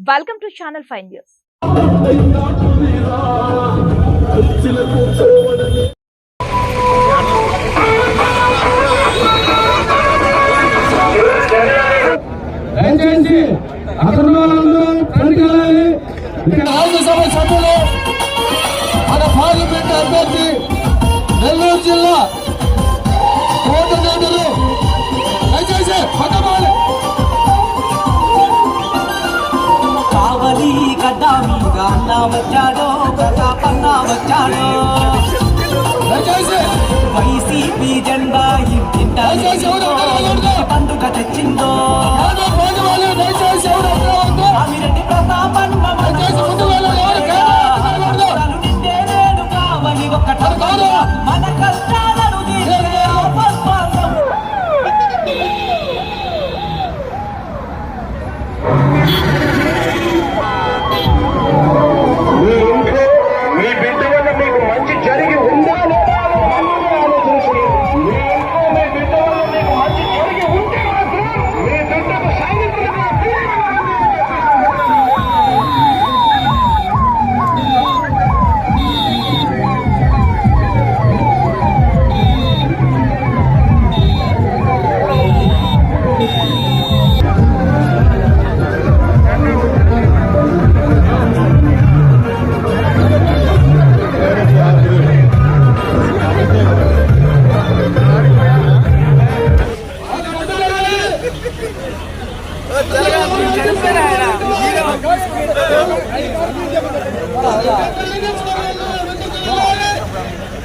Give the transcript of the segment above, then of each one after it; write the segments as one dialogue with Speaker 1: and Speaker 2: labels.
Speaker 1: Welcome to channel five news
Speaker 2: దయచేసి అక్కడ వెళ్ళాలి. ఇక్కడ రాజ్యసభ సభ్యులు మన పార్లమెంట్ అభ్యర్థి నెల్లూరు జిల్లా
Speaker 3: వచ్చాడో ప్రతాపన్న వచ్చాడో. వైసీపీ జెండా ఇంటింట? పండుగ తెచ్చిందో.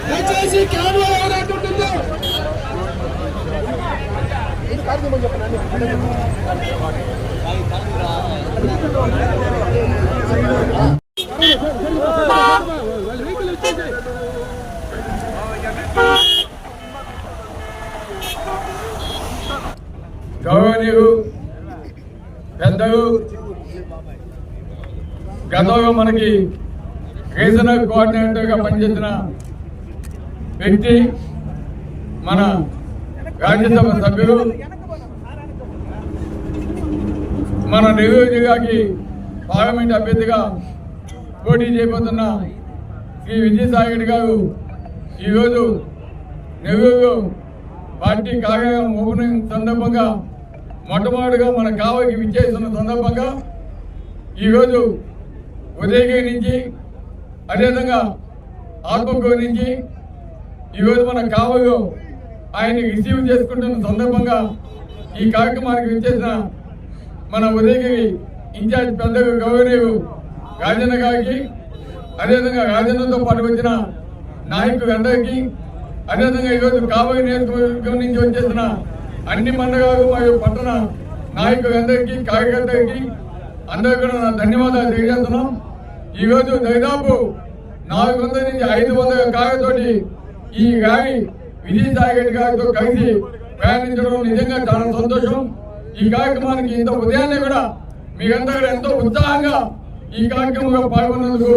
Speaker 2: దయచేసి కేవలం
Speaker 4: గౌరవనీయులు పెద్దలు గతంలో మనకి రీజనల్ కోఆర్డినేటర్గా పనిచేసిన వ్యక్తి మన రాజ్యసభ సభ్యులు మన నెల్లూరు పార్లమెంట్ అభ్యర్థిగా పోటీ చేయబోతున్న శ్రీ విజయసాయి రెడ్డి గారు ఈరోజు నెల్లూరు పార్టీ కార్యాలయం ఓపెనింగ్ సందర్భంగా మొట్టమొదటిగా మన కావకి విచ్చేస్తున్న సందర్భంగా ఈరోజు ఉదయగిరి నుంచి అదేవిధంగా ఆత్మకూరు నుంచి ఈరోజు మన కావలో ఆయన రిసీవ్ చేసుకుంటున్న సందర్భంగా ఈ కార్యక్రమానికి విచ్చేసిన మన ఉదయగిరి ఇన్ఛార్జ్ పెద్దలు గౌరవ రాజన్న గారికి అదేవిధంగా రాజన్నతో పాటు వచ్చిన నాయకులందరికీ అదేవిధంగా ఈరోజు కాబోయే నియోజకవర్గం నుంచి వచ్చేసిన అన్ని మండలాలు మరియు పట్టణ నాయకులందరికీ కార్యకర్తలకి అందరికీ కూడా నా ధన్యవాదాలు తెలియజేస్తున్నాం. ఈరోజు దాదాపు నాలుగు వందల నుంచి ఐదు వందల కార్యతోటి ఈ ర్యాలీ విజయసాయి రెడ్డి గారితో కలిసి ప్రయాణించడం నిజంగా చాలా సంతోషం. ఈ కార్యక్రమానికి ఇంత ఉదయాన్నే కూడా మీరందరూ ఎంతో ఉత్సాహంగా ఈ కార్యక్రమంలో పాల్గొన్నందుకు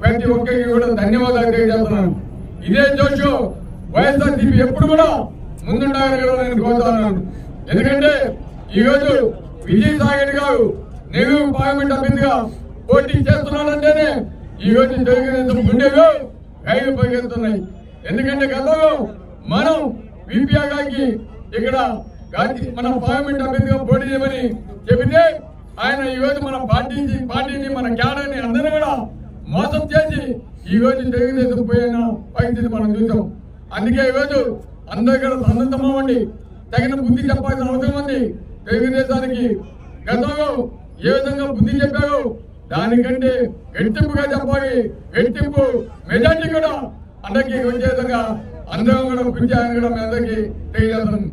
Speaker 4: ప్రతి ఒక్కరికి కూడా ధన్యవాదాలు తెలియజేస్తున్నాను. ఇదే జోషు వైఎస్ఆర్సీపీ ఎప్పుడు కూడా ముందుండాలని నేను కోరుతున్నాను. ఎందుకంటే ఈరోజు విజయసాయి రెడ్డి గారు నెల్లూరు పార్లమెంట్ అభ్యర్థిగా పోటీ చేస్తున్నానంటేనే ఈ జరిగినందుకు తెలుగుదేశం గుండెలు రైలు పరిగెడుతున్నాయి ఎందుకంటే గతంలో మనం విపిఆర్ గారికి ఇక్కడ గాంధీ మన పార్లమెంట్ అభ్యర్థిగా పోటీ చేయమని చెబితే ఆయన ఈ రోజు మన పార్టీ పార్టీని మన క్యాడర్ని అందరినీ కూడా మోసం చేసి ఈ రోజు తెలుగుదేశం పోయిన పరిస్థితి మనం చూసాం. అందుకే ఈ రోజు అందరూ కూడా సన్నద్ధమవ్వండి తగిన బుద్ధి చెప్పాల్సిన అవసరం ఉంది. తెలుగుదేశానికి గతంలో ఏ విధంగా బుద్ధి చెప్పారో దానికంటే రెట్టింపుగా చెప్పాలి. రెట్టింపు మెజార్టీ కూడా అందరికీ వచ్చే విధంగా అందరం కూడా కృషి కూడా మీ అందరికీ తెలియజేస్తున్నాం